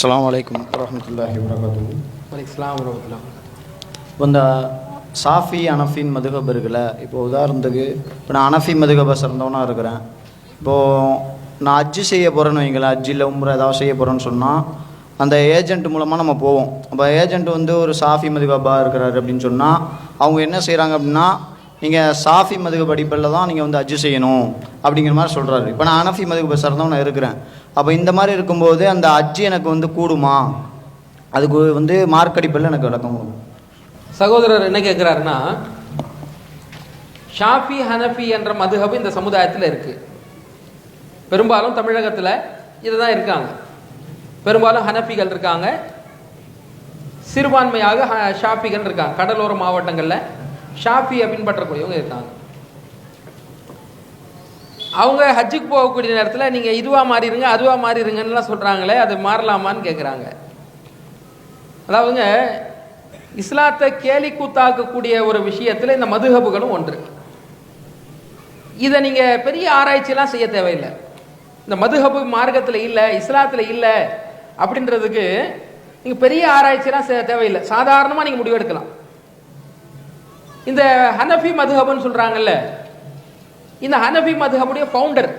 அஸ்லாம் வலைக்கம் வரமத்துல்லாஹி வரகாத்துஹு வலைக்கம் வரமத்துலாம் இப்போ இந்த சாஃபி அனஃபின் மதுகப் இருக்குல்ல இப்போ உதாரணத்துக்கு இப்போ நான் அனஃபி மதுகபை சிறந்தவனாக இருக்கிறேன். இப்போது நான் அஜ்ஜு செய்ய போகிறேன்னு வைங்களேன் அஜ்ஜில் உம்ரை ஏதாவது செய்ய போகிறேன்னு சொன்னால் அந்த ஏஜென்ட் மூலமாக நம்ம போவோம். அப்போ ஏஜென்ட் வந்து ஒரு சாஃபி மதுகபாக இருக்கிறாரு அப்படின்னு சொன்னால் அவங்க என்ன செய்கிறாங்க அப்படின்னா நீங்கள் சாஃபி மதுகு படிப்பில் தான் நீங்கள் வந்து அஜு செய்யணும் அப்படிங்கிற மாதிரி சொல்கிறாரு இப்போ நான் அனஃபி மதுகபை தான் நான் இருக்கிறேன். அப்போ இந்த மாதிரி இருக்கும்போது அந்த அஜ்ஜி எனக்கு வந்து கூடுமா? அதுக்கு வந்து மார்க் அடிப்பில் எனக்கு விளக்கம் கொடுக்கும் சகோதரர் என்ன கேட்குறாருன்னா ஷாஃபி ஹனஃபி என்ற மதுஹப் இந்த சமுதாயத்தில் இருக்கு. பெரும்பாலும் தமிழகத்தில் இதுதான் இருக்காங்க. பெரும்பாலும் ஹனஃபிகள் இருக்காங்க. சிறுபான்மையாக ஹ- ஷாஃபிகள் இருக்காங்க. கடலோர மாவட்டங்களில் ஷாஃபியை பின்பற்றக்கூடியவங்க இருக்காங்க அவங்க ஹஜ்ஜுக்கு போகக்கூடிய நேரத்தில் நீங்கள் இதுவாக மாறிடுங்க அதுவாக மாறிடுங்கன்னுலாம் சொல்கிறாங்களே அது மாறலாமான்னு கேட்குறாங்க அதாவதுங்க இஸ்லாத்தை கேலி கூத்தாக்கக்கூடிய ஒரு விஷயத்தில் இந்த மதுஹபுகளும் ஒன்று. இதை நீங்கள் பெரிய ஆராய்ச்சியெல்லாம் செய்ய தேவையில்லை. இந்த மதுஹபு மார்க்கத்தில் இல்லை இஸ்லாத்தில் இல்லை அப்படின்றதுக்கு நீங்கள் பெரிய ஆராய்ச்சியெல்லாம் செய்ய தேவையில்லை. சாதாரணமாக நீங்கள் முடிவெடுக்கலாம். இந்த ஹனஃபி மதுஹபுன்னு சொல்கிறாங்கல்ல இந்த ஹனஃபி மதுஹபுடைய ஃபவுண்டர்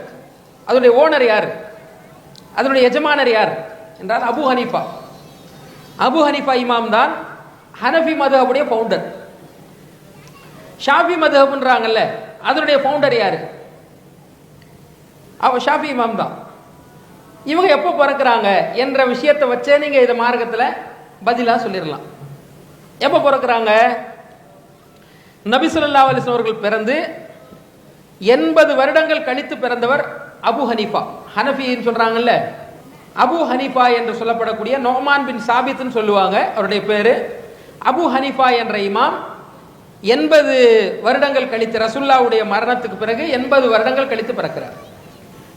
அதனுடைய ஓனர் யார்? அதனுடைய எஜமானர் யார்? என்றால் அபு ஹனீஃபா. அபு ஹனீஃபா இமாம் தான் ஹனஃபி மதுஹபுடைய ஃபவுண்டர் ஷாஃபி மதுஹப்ன்றாங்கல்ல அதனுடைய ஃபவுண்டர் யார்? அவ ஷாஃபி இமாம் தான். இவங்க எப்போ பிறக்கிறாங்க என்ற விஷயத்தை வச்சே நீங்கள் இந்த மார்க்கத்தில் பதிலாக சொல்லிடலாம் எப்போ பிறக்கிறாங்க? நபி ஸல்லல்லாஹு அவர்கள் பிறந்து எண்பது வருடங்கள் கழித்து பிறந்தவர் அபு ஹனீஃபா. ஹனஃபின்னு சொல்கிறாங்கல்ல அபு ஹனீஃபா என்று சொல்லப்படக்கூடிய நோமான் பின் சாபித்னு சொல்லுவாங்க அவருடைய பேர். அபு ஹனீஃபா என்ற இமாம் எண்பது வருடங்கள் கழித்து ரசுல்லாவுடைய மரணத்துக்கு பிறகு எண்பது வருடங்கள் கழித்து பிறக்கிறார்.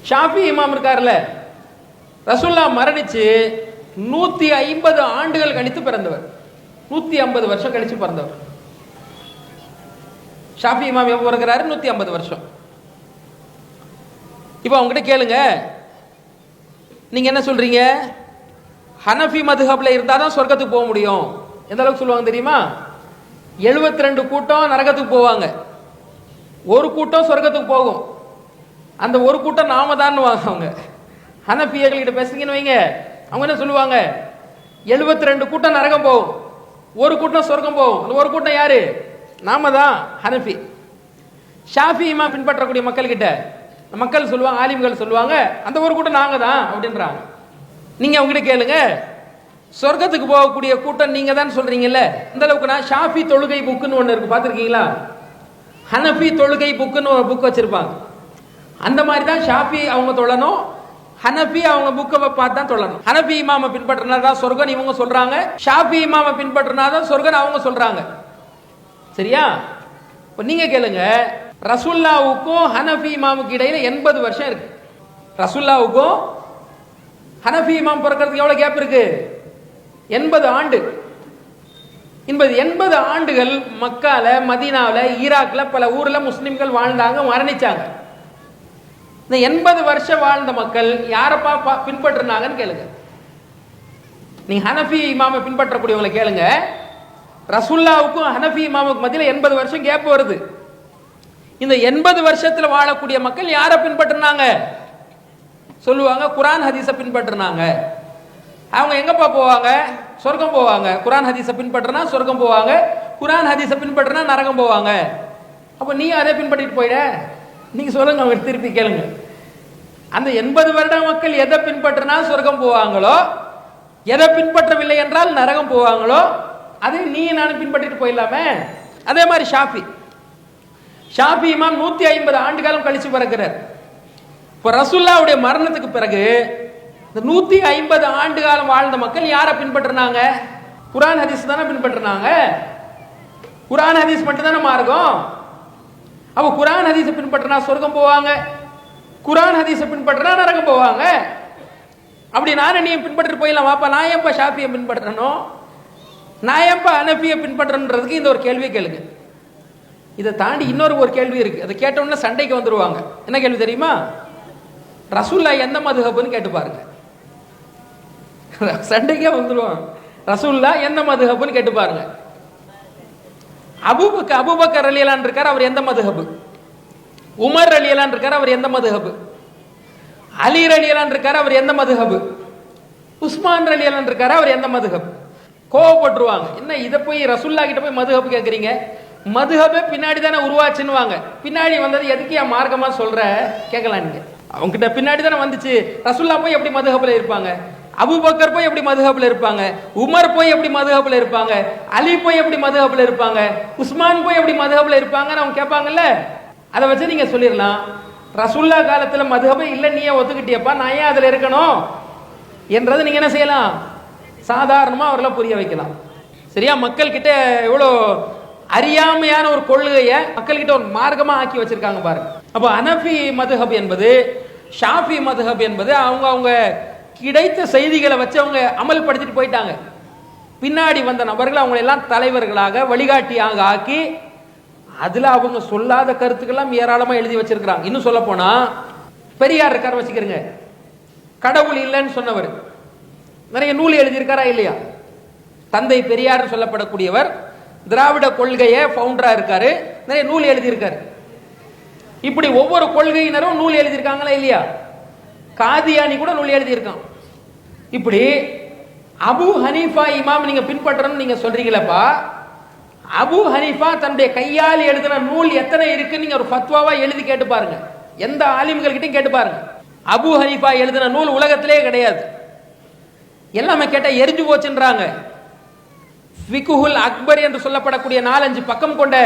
ஷாஃபி இமாம் இருக்கார்ல ரசுல்லா மரணிச்சு நூற்றி ஐம்பது ஆண்டுகள் கழித்து பிறந்தவர். நூற்றி ஐம்பது வருஷம் கழித்து பிறந்தவர். ஷாஃபி இமாம் எப்போ பிறக்கிறாரு நூற்றி ஐம்பது வருஷம். இப்போ அவங்ககிட்ட கேளுங்க. நீங்கள் என்ன சொல்கிறீங்க ஹனஃபி மதுஹப்ல இருந்தால் தான் சொர்க்கத்துக்கு போக முடியும். எந்த அளவுக்கு சொல்லுவாங்க தெரியுமா? 72 ரெண்டு கூட்டம் நரகத்துக்கு போவாங்க. ஒரு கூட்டம் சொர்க்கத்துக்கு போகும். அந்த ஒரு கூட்டம் நாம தான் அவங்க ஹனஃபியர்கள்கிட்ட பேசுறீங்கன்னு வைங்க. அவங்க என்ன சொல்லுவாங்க? 72 ரெண்டு கூட்டம் நரகம் போகும். ஒரு கூட்டம் சொர்க்கம் போகும். அந்த ஒரு கூட்டம் யாரு? நாம தான் ஹனஃபி. ஷாஃபி இமா பின்பற்றக்கூடிய மக்கள்கிட்ட மக்கள் சொல்லுவாங்க ஆலிம்கள் சொல்லுவாங்க அந்த ஒரு கூட்டம் நாங்கள் தான் அப்படின்றாங்க. நீங்கள் அவங்ககிட்ட கேளுங்க. சொர்க்கத்துக்கு போகக்கூடிய கூட்டம் நீங்கள் தான் சொல்கிறீங்கல்ல இந்த அளவுக்கு நான் ஷாஃபி தொழுகை புக்குன்னு ஒன்று இருக்கு பார்த்துருக்கீங்களா? ஹனஃபி தொழுகை புக்குன்னு ஒரு புக் வச்சுருப்பாங்க. அந்த மாதிரி தான் ஷாஃபி அவங்க தொழணும் ஹனஃபி அவங்க புக்கை பார்த்து தான் சொல்லணும் ஹனஃபி இமாமை பின்பற்றினா தான் சொர்க்கன் இவங்க சொல்றாங்க. ஷாஃபி இமாமை பின்பற்றினா தான் சொர்க்கன் அவங்க சொல்றாங்க. சரியா? இப்போ நீங்க கேளுங்க. ரசுல்லாவுக்கும் ஹனஃபி இமாமுக்கு இடையில எண்பது வருஷம் இருக்கு. ரசுல்லாவுக்கும் ஹனஃபி இமாம் பிறக்கிறதுக்கு எவ்வளோ கேப் இருக்கு? எண்பது ஆண்டு. என்பது எண்பது ஆண்டுகள் மக்கால மதீனாவில் ஈராக்ல பல ஊரில் முஸ்லிம்கள் வாழ்ந்தாங்க மரணிச்சாங்க. இந்த எண்பது வருஷம் வாழ்ந்த மக்கள் யாரப்பா பா- பின்பற்றுனாங்கன்னு கேளுங்க. நீங்க ஹனஃபி இமாமை பின்பற்றக்கூடியவங்களை கேளுங்க. ரசுல்லாவுக்கும் ஹனஃபி இமாமுக்கு மத்தியில் எண்பது வருஷம் கேப் வருது. இந்த எண்பது வருஷத்தில் வாழக்கூடிய மக்கள் யாரை பின்பற்றினாங்க? சொல்லுவாங்க குரான் ஹதீஸை பின்பற்றினாங்க. அவங்க எங்கப்பா போவாங்க? சொர்க்கம் போவாங்க. குரான் ஹதீஸை பின்பற்றினா சொர்க்கம் போவாங்க. குரான் ஹதீஸை பின்பற்றினா நரகம் போவாங்க. அப்போ நீ அதை பின்பற்றிட்டு போயிட? நீங்க சொல்லுங்க அவங்க திருப்பி கேளுங்க. அந்த எண்பது வருட மக்கள் எதை பின்பற்றினா சொர்க்கம் போவாங்களோ எதை பின்பற்றவில்லை என்றால் நரகம் போவாங்களோ அதை நீ நானும் பின்பற்றிட்டு போயிடலாமே? அதே மாதிரி ஷாஃபி. ஷாஃபி இமாம் நூத்தி ஐம்பது ஆண்டு காலம் கழிச்சு பிறகுறார் இப்போ ரசுல்லாவுடைய மரணத்துக்கு பிறகு இந்த நூத்தி ஐம்பது ஆண்டு காலம் வாழ்ந்த மக்கள் யாரை பின்பற்றினாங்க? குரான் ஹதீஸ் தானே பின்பற்றினாங்க. குரான் ஹதீஸ் மட்டும் தானே மார்க்கம்? அப்ப குரான் ஹதீஸை பின்பற்றினா சொர்க்கம் போவாங்க. குரான் ஹதீஸை பின்பற்றினா நரகம் போவாங்க. அப்படி நானும் நீ பின்பற்றிட்டு போயிடலாம். வாப்பா நான் எப்போ ஷாஃபியை பின்பற்றணும்? நான் ஏன்ப்பா அனஃபியை பின்பற்றணுன்றதுக்கு இந்த ஒரு கேள்வியை கேளுங்க. இதை தாண்டி இன்னொரு ஒரு கேள்வி இருக்கு. அதை கேட்டோன்னே சண்டைக்கு வந்துருவாங்க. என்ன கேள்வி தெரியுமா? ரசூல்லா எந்த மதுஹப்னு கேட்டு பாருங்க. சண்டைக்கே வந்துடுவான் ரசூல்லா எந்த மதுஹப்னு கேட்டு பாருங்க. அபூபக்க அபூபக்கர் அலியலான் இருக்கார் அவர் எந்த மதுஹப்? உமர் அலியலான் இருக்கார் அவர் எந்த மதுஹப்? அலி அலியலான் இருக்கார் அவர் எந்த மதுஹபு? உஸ்மான் அலியலான் இருக்கார் அவர் எந்த மதுஹப்? கோவப்பட்டுருவாங்க. என்ன இதை போய் ரசுல்லா கிட்ட போய் மதுஹப் கேட்குறீங்க மதுஹபே பின்னாடி தானே உருவாச்சுன்னுவாங்க. பின்னாடி வந்தது எதுக்கு என் மார்க்கமாக சொல்கிற கேட்கலாம் நீங்கள் அவங்ககிட்ட பின்னாடி தானே வந்துச்சு. ரசுல்லா போய் எப்படி மதுஹப்ல இருப்பாங்க? அபுபக்கர் போய் எப்படி மதுஹப்ல இருப்பாங்க? உமர் போய் எப்படி மதுஹப்ல இருப்பாங்க? அலி போய் எப்படி மதுஹப்ல இருப்பாங்க? உஸ்மான் போய் எப்படி மதுஹப்ல இருப்பாங்கன்னு அவங்க கேட்பாங்கல்ல? அதை வச்சு நீங்கள் சொல்லிடலாம். ரசுல்லா காலத்தில் மதுஹபை இல்லை நீயே ஒத்துக்கிட்டியப்பா நான் ஏன் அதில் இருக்கணும்? என்றதை நீங்கள் என்ன செய்யலாம்? சாதாரணமாக அவர்களை புரிய வைக்கலாம். சரியா? மக்கள்கிட்ட எவ்வளோ அறியாமையான ஒரு கொள்கையை மக்கள்கிட்ட ஒரு மார்க்கமாக ஆக்கி வச்சிருக்காங்க பாருங்க. அப்போ அனஃபி மதுஹப் என்பது ஷாஃபி மதுஹப் என்பது அவங்க அவங்க கிடைத்த செய்திகளை வச்சு அவங்க அமல்படுத்திட்டு போயிட்டாங்க. பின்னாடி வந்த நபர்கள் அவங்க எல்லாம் தலைவர்களாக வழிகாட்டியாக ஆக்கி அதில் அவங்க சொல்லாத கருத்துக்கெல்லாம் ஏராளமாக எழுதி வச்சிருக்கிறாங்க. இன்னும் சொல்ல போனால் பெரியார் இருக்கார வச்சுக்கிறங்க கடவுள் இல்லைன்னு சொன்னவர். நிறைய நூல் எழுதியிருக்காரா இல்லையா? தந்தை பெரியார் சொல்லப்படக்கூடியவர் திராவிட கொள்கையை ஃபவுண்டரா இருக்காரு. நிறைய நூல் எழுதியிருக்காரு. இப்படி ஒவ்வொரு கொள்கையினரும் நூல் எழுதியிருக்காங்களா இல்லையா? காதியானி கூட நூல் எழுதியிருக்கான். இப்படி அபு ஹனீஃபா இமாம் நீங்க பின்பற்றணும்னு நீங்க சொல்றீங்களப்பா. அபு ஹனீஃபா தன்னுடைய கையால் எழுதின நூல் எத்தனை இருக்கு நீங்க ஒரு ஃபத்வாவா எழுதி கேட்டு பாருங்க. எந்த ஆலிம்கள் கிட்டையும் கேட்டு பாருங்க. அபு ஹனீஃபா எழுதின நூல் உலகத்திலே கிடையாது. எல்லாமே கேட்டால் எரிஞ்சு போச்சுன்றாங்க. ஃபிகுஹுல் அக்பர் என்று சொல்லப்படக்கூடிய நாலஞ்சு பக்கம் கொண்ட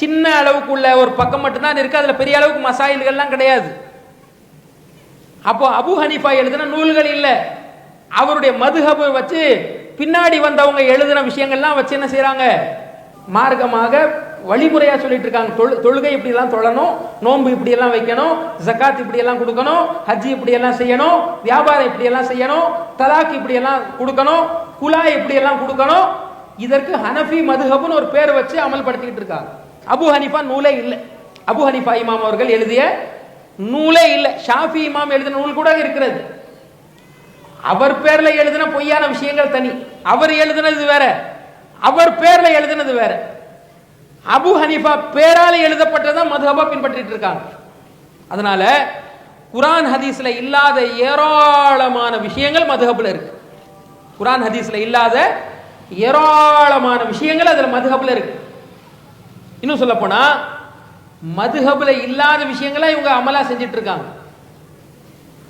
சின்ன அளவுக்கு உள்ள ஒரு பக்கம் மட்டும்தான் இருக்கு. அதுல பெரிய அளவுக்கு மசாயில்கள்லாம் கிடையாது. அப்போ அபு ஹனீஃபா எழுதின நூல்கள் இல்ல. அவருடைய மதுஹபை வச்சு பின்னாடி வந்தவங்க எழுதின விஷயங்கள்லாம் வச்சு என்ன செய்கிறாங்க மார்க்கமாக வழிமுறையா சொல்லிட்டு இருக்காங்க. தொழு தொழுகை இப்படி எல்லாம் தொழணும் நோன்பு இப்படி எல்லாம் வைக்கணும் ஜக்காத் இப்படி எல்லாம் கொடுக்கணும் ஹஜ் இப்படி எல்லாம் செய்யணும் வியாபாரம் இப்படி எல்லாம் செய்யணும் தலாக் இப்படி எல்லாம் கொடுக்கணும் குலா இப்படி எல்லாம் கொடுக்கணும். இதற்கு ஹனஃபி மதுஹபுன்னு ஒரு பேர் வச்சு அமல்படுத்திக்கிட்டு இருக்காங்க. அபு ஹனிஃபா நூலே இல்லை. அபு ஹனிஃபா இமாம் அவர்கள் எழுதிய நூலே இல்லை. ஷாஃபி இமாம் எழுதின நூல் கூட இருக்கிறது. அவர் பேர்ல எழுதின பொய்யான விஷயங்கள் தனி. அவர் எழுதினது வேற. அவர் பேர்ல எழுதினது வேற. அபு ஹனீஃபா பேரால எழுதப்பட்டதான் மதுஹபா பின்பற்றிட்டு இருக்காங்க அதனால குரான் ஹதீஸ்ல இல்லாத ஏராளமான விஷயங்கள் மதுஹபில் இருக்கு. குரான் ஹதீஸ்ல இல்லாத ஏராளமான விஷயங்கள் அதுல மதுஹபில் இருக்கு. இன்னும் சொல்ல போனா மதுஹபில் இல்லாத விஷயங்களை இவங்க அமலா செஞ்சிட்டு இருக்காங்க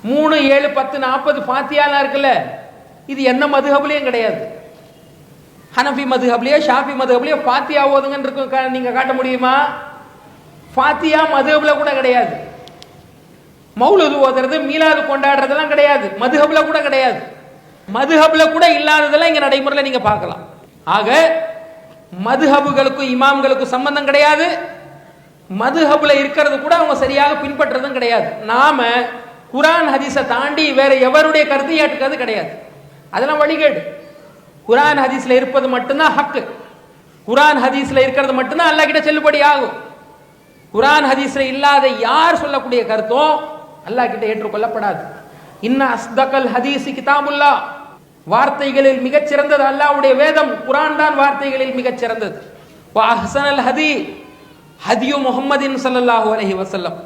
மூணு ஏழு பத்து நாற்பது பாத்தியாலாம் இருக்குல்ல இது என்ன மதுஹபிலையும் கிடையாது. ஹனஃபி மதுஹப்லயோ ஷாஃபி மதுஹப்லயோ ஃபாத்தியா ஓதுங்கன்னு இருக்கும் கா- நீங்க காட்ட முடியுமா? ஃபாத்தியா மதுஹப்ல கூட கிடையாது. மௌலுது ஓதுறது மீலாது கொண்டாடுறதெல்லாம் கிடையாது. மதுஹப்ல கூட கிடையாது. மதுஹப்ல கூட இல்லாததெல்லாம் இங்க நடைமுறையில் நீங்க பார்க்கலாம். ஆக மதுஹபுகளுக்கும் இமாம்களுக்கும் சம்பந்தம் கிடையாது. மதுஹபுல இருக்கிறது கூட அவங்க சரியாக பின்பற்றுறதும் கிடையாது. நாம குரான் ஹதீஸை தாண்டி வேற எவருடைய கருத்தையும் ஏற்றுக்கிறது கிடையாது. அதெல்லாம் வழிகேடு. குரான் ஹதீஸ்ல இருப்பது மட்டும்தான் ஹக்கு. குரான் ஹதீஸ்ல இருக்கிறது மட்டும்தான் அல்லாஹ் கிட்ட செல்லுபடி ஆகும். குரான் ஹதீஸ்ல இல்லாத யார் சொல்லக்கூடிய கருத்தும் அல்லாஹ் கிட்ட ஏற்றுக்கொள்ளப்படாது. இன்ன அஸ்தகல் ஹதீஸ் கிதாபுல்லா. வார்த்தைகளில் மிகச் சிறந்தது வேதம். குரான் தான் வார்த்தைகளில் மிகச் சிறந்தது வா அஹ்சனல் ஹதி. ஹதியு முகமதின் சல்லல்லாஹு அலஹி வசல்லம்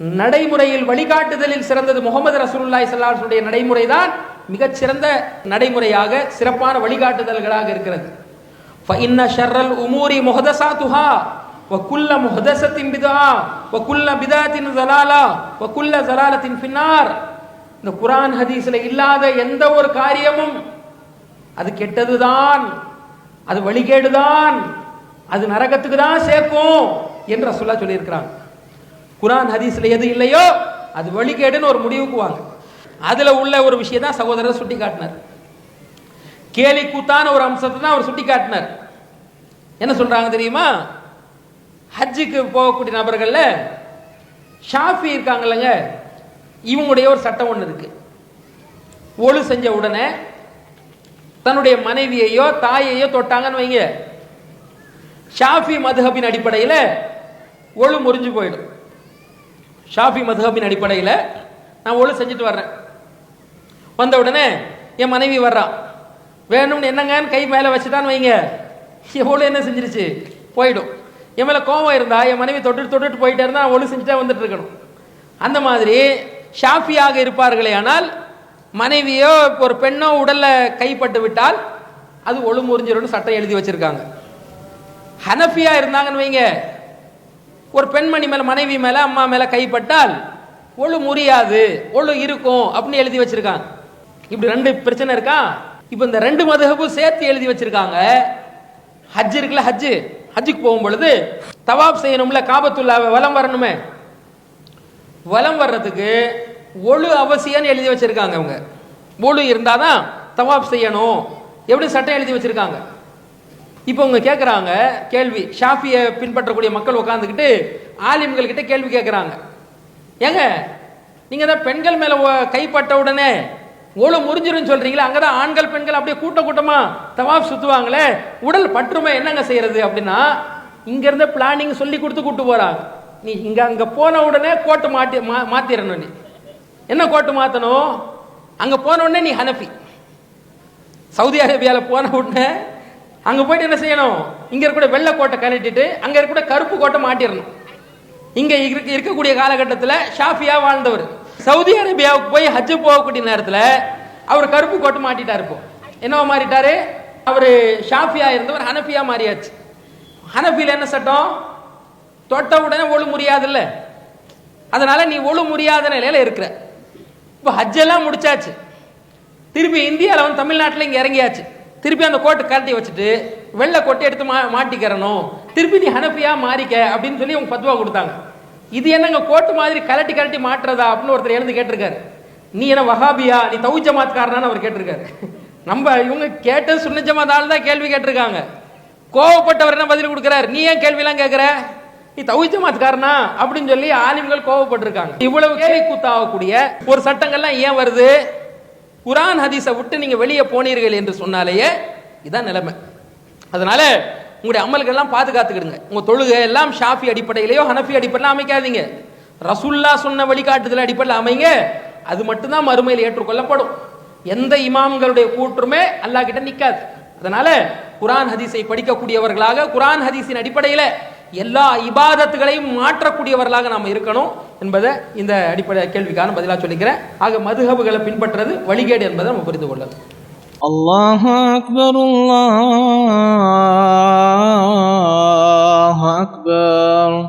நடைமுறையில் வழிகாட்டுதலில் சிறந்தது முகமது ரசூல்லாய் சல்லாஹுடைய நடைமுறை தான் மிகச்சிறந்த நடைமுறையாக சிறப்பான வழிகாட்டுதல்களாக இருக்கிறது. ஃபஇன்ன ஷர்ரல் உமூரி முஹதசாத்துஹா வக்குல்ல முஹதசத்தின் பிதா வக்குல்ல பிதாத்தின் ஜலாலா வக்குல்ல ஜலாலத்தின் பின்னார் இந்த குரான் ஹதீஸில் இல்லாத எந்த ஒரு காரியமும் அது கெட்டதுதான் அது வழிகேடுதான் அது நரகத்துக்கு தான் சேர்க்கும் என்ற சொல்ல சொல்லியிருக்கிறாங்க. குரான் ஹதீஸ்ல எது இல்லையோ அது வழிகேடுன்னு ஒரு முடிவுக்கு வாங்க. அதுல உள்ள ஒரு விஷயம் தான் சகோதரர் சுட்டி காட்டினார். கேலி கூத்தான ஒரு அம்சத்தை தான் அவர் சுட்டி காட்டினார். என்ன சொல்றாங்க தெரியுமா? ஹஜ்ஜுக்கு போகக்கூடிய நபர்கள்ல ஷாஃபி இருக்காங்கல்லங்க. இவங்களுடைய ஒரு சட்டம் ஒன்று இருக்கு. ஒழு செஞ்ச உடனே தன்னுடைய மனைவியையோ தாயையோ தொட்டாங்கன்னு வைங்க. ஷாஃபி மதுஹபின் அடிப்படையில் ஒழு முறிஞ்சு போயிடும். ஷாஃபி மதுஹபின் அடிப்படையில் நான் ஒழு செஞ்சுட்டு வர்றேன். வந்த உடனே என் மனைவி வர்றான் வேணும்னு என்னங்கன்னு கை மேலே வச்சுட்டான்னு வைங்க. எவ்வளோ என்ன செஞ்சிருச்சு? போயிடும். என் மேலே கோவம் இருந்தால் என் மனைவி தொட்டுட்டு தொட்டுட்டு போயிட்டே இருந்தால் ஒழு செஞ்சுட்டா வந்துட்டு இருக்கணும். அந்த மாதிரி ஷாஃபியாக இருப்பார்களே ஆனால் மனைவியோ ஒரு பெண்ணோ உடலில் கைப்பட்டு விட்டால் அது ஒழு முறிஞ்சிரும்னு சட்டம் எழுதி வச்சிருக்காங்க. ஹனஃபியா இருந்தாங்கன்னு வைங்க. ஒரு பெண்மணி மேலே மனைவி மேலே அம்மா மேலே கைப்பட்டால் ஒழு முறியாது ஒழு இருக்கும் அப்படின்னு எழுதி வச்சிருக்காங்க. இப்படி ரெண்டு பிரச்சனை இருக்கா? இப்போ இந்த ரெண்டு மதுஹபும் சேர்த்து எழுதி வச்சிருக்காங்க. ஹஜ் இருக்குல்ல ஹஜ்? ஹஜ்ஜுக்கு போகும் பொழுது தவாப் செய்யணும்ல காபத்துல்லாவை வலம் வரணுமே. வலம் வர்றதுக்கு ஒழு அவசியம்னு எழுதி வச்சிருக்காங்க அவங்க ஒழு இருந்தாதான் தவாப் செய்யணும். எப்படி சட்டம் எழுதி வச்சிருக்காங்க? இப்போ அவங்க கேட்குறாங்க கேள்வி. ஷாஃபியை பின்பற்றக்கூடிய மக்கள் உட்காந்துக்கிட்டு ஆலிம்கள் கிட்ட கேள்வி கேட்குறாங்க ஏங்க நீங்க தான் பெண்கள் மேல கைப்பட்ட உடனே ஒழு முறிஞ்சிரும் சொல்றீங்களா அங்கதான் ஆண்கள் பெண்கள் அப்படியே கூட்ட கூட்டமா தவாப் சுத்துவாங்களே உடல் பற்றுமை என்னங்க செய்யறது அப்படின்னா இங்க இருந்த பிளானிங் சொல்லி கொடுத்து கூட்டு போறாங்க. நீ இங்க அங்க போன உடனே கோட்டு மாட்டி மா- மாத்திரணும் நீ. என்ன கோட்டு மாத்தணும்? அங்க போன உடனே நீ ஹனஃபி. சவுதி அரேபியாவில் போன உடனே அங்க போயிட்டு என்ன செய்யணும்? இங்க இருக்கூட வெள்ளை கோட்டை கழட்டிட்டு அங்க இருக்கூட கருப்பு கோட்டை மாட்டிடணும் இங்க இருக்க இருக்கக்கூடிய காலகட்டத்தில் ஷாஃபியா வாழ்ந்தவர். சவுதி அரேபியாவுக்கு போய் ஹஜ்ஜு போகக்கூடிய நேரத்தில் அவர் கருப்பு கோட்டை மாட்டிட்டாரு இப்போ. என்னவா மாறிட்டாரு? அவர் ஷாஃபியா இருந்தவர் ஹனஃபியா மாறியாச்சு. ஹனஃபியில் என்ன சட்டம்? தொட்ட உடனே ஒழு முடியாதுல்ல அதனால நீ ஒழு முடியாத நிலையில இருக்கிற. இப்போ ஹஜ்ஜெல்லாம் முடிச்சாச்சு. திருப்பி இந்தியாவில் வந்து தமிழ்நாட்டில் இங்கே இறங்கியாச்சு. திருப்பி அந்த கோட்டை கரட்டி வச்சுட்டு வெள்ளை கொட்டி எடுத்து மா மாட்டிக்கிறணும். திருப்பி நீ ஹனஃபியா மாறிக்க அப்படின்னு சொல்லி அவங்க பத்துவா கொடுத்தாங்க. இது என்னங்க கோட்டு மாதிரி கலட்டி கலட்டி மாட்டுறதா அப்படின்னு ஒருத்தர் எழுந்து கேட்டிருக்காரு. நீ என்ன வஹாபியா? நீ தௌ ஜமாத்காரனான்னு அவர் கேட்டிருக்காரு. நம்ம இவங்க கேட்டு சுன்ன ஜமாத் தான் கேள்வி கேட்டிருக்காங்க. கோவப்பட்டவர் என்ன பதில் கொடுக்குறாரு? நீ ஏன் கேள்விலாம் கேட்குற? நீ தௌ ஜமாத்காரனா? அப்படின்னு சொல்லி ஆலிம்கள் கோவப்பட்டிருக்காங்க. இவ்வளவு கேள்வி கூத்தாகக்கூடிய ஒரு சட்டங்கள்லாம் ஏன் வருது? குரான் ஹதீஸை விட்டு நீங்கள் வெளியே போனீர்கள் என்று சொன்னாலேயே இதான் நிலைமை. அதனால உங்களுடைய அமல்கள்லாம் பாதுகாத்துக்கிடுங்க உங்கள் தொழுகை எல்லாம் ஷாஃபி அடிப்படையிலையோ ஹனஃபி அடிப்படையில் அமைக்காதீங்க. ரசுல்லா சொன்ன வழிகாட்டுதல் அடிப்படையில் அமைங்க. அது மட்டும்தான் மறுமையில் ஏற்றுக்கொள்ளப்படும். எந்த இமாம்களுடைய கூற்றுமே அல்லாஹ் கிட்ட நிற்காது அதனால குரான் ஹதீஸை படிக்கக்கூடியவர்களாக குரான் ஹதீஸின் அடிப்படையில் எல்லா இபாதத்துகளையும் மாற்றக்கூடியவர்களாக நாம் இருக்கணும் என்பதை இந்த அடிப்படை கேள்விக்கான பதிலாக சொல்லிக்கிறேன். ஆக மதுகபுகளை பின்பற்றுறது வழிகேடு என்பதை நம்ம புரிந்து கொள்ளலாம் الله أكبر الله أكبر.